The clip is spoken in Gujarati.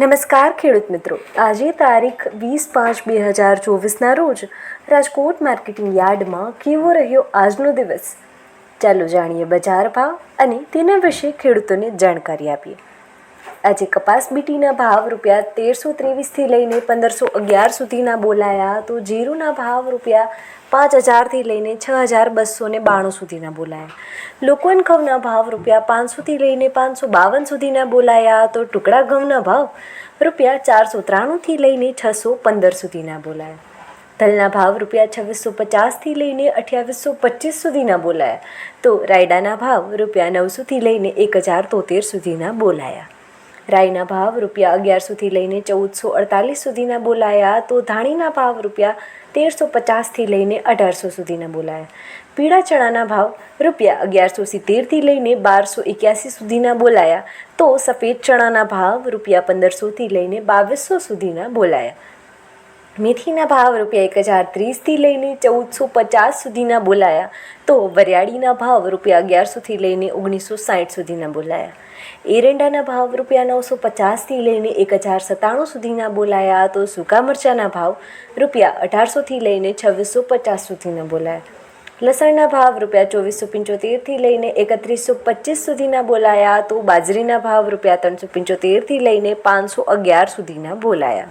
નમસ્કાર ખેડૂત મિત્રો. આજે તારીખ વીસ પાંચ બે હજાર ચોવીસના રોજ રાજકોટ માર્કેટિંગ યાર્ડમાં કેવો રહ્યો આજનો દિવસ? ચાલો જાણીએ બજાર ભાવ અને તેના વિશે ખેડૂતોને જાણકારી આપીએ. આજે કપાસ બીટીના ભાવ રૂપિયા તેરસો ત્રેવીસથી લઈને પંદરસો અગિયાર સુધીના બોલાયા તો જીરુના ભાવ રૂપિયા પાંચ હજારથી લઈને છ હજાર બસો ને બાણું સુધીના બોલાયા. લોકોન ઘઉંના ભાવ રૂપિયા પાંચસોથી લઈને પાંચસો બાવન સુધીના બોલાયા તો ટુકડા ઘઉંના ભાવ રૂપિયા ચારસો ત્રાણુંથી લઈને છસો પંદર સુધીના બોલાયા. તલના ભાવ રૂપિયા છવ્વીસો પચાસથી લઈને અઠ્યાવીસો પચીસ સુધીના બોલાયા. તો રાયડાના ભાવ રૂપિયા નવસોથી લઈને એક હજાર તોતેર સુધીના બોલાયા. રાઈના ભાવ રૂપિયા અગિયારસોથી લઈને ચૌદસો અડતાલીસ સુધીના બોલાયા તો ધાણીના ભાવ રૂપિયા તેરસો પચાસથી લઈને અઢારસો સુધીના બોલાયા. પીળા ચણાના ભાવ રૂપિયા અગિયારસો સિત્તેરથી લઈને બારસો એક્યાસી સુધીના બોલાયા તો સફેદ ચણાના ભાવ રૂપિયા પંદરસોથી લઈને બાવીસો સુધીના બોલાયા. મેથીના ભાવ રૂપિયા એક હજાર ત્રીસથી લઈને ચૌદસો પચાસ સુધીના બોલાયા. તો વરિયાળીના ભાવ રૂપિયા અગિયારસોથી લઈને ઓગણીસો સાઠ સુધીના બોલાયા. એરંડાના ભાવ રૂપિયા નવસો પચાસથી લઈને એક હજાર સત્તાણું સુધીના બોલાયા. તો સૂકા મરચાંના ભાવ રૂપિયા અઢારસોથી લઈને છવ્વીસો પચાસ સુધીના બોલાયા. લસણના ભાવ રૂપિયા ચોવીસો પંચોતેરથી લઈને એકત્રીસો પચીસ સુધીના બોલાયા. તો બાજરીના ભાવ રૂપિયા ત્રણસો પંચોતેરથી લઈને પાંચસો અગિયાર સુધીના બોલાયા.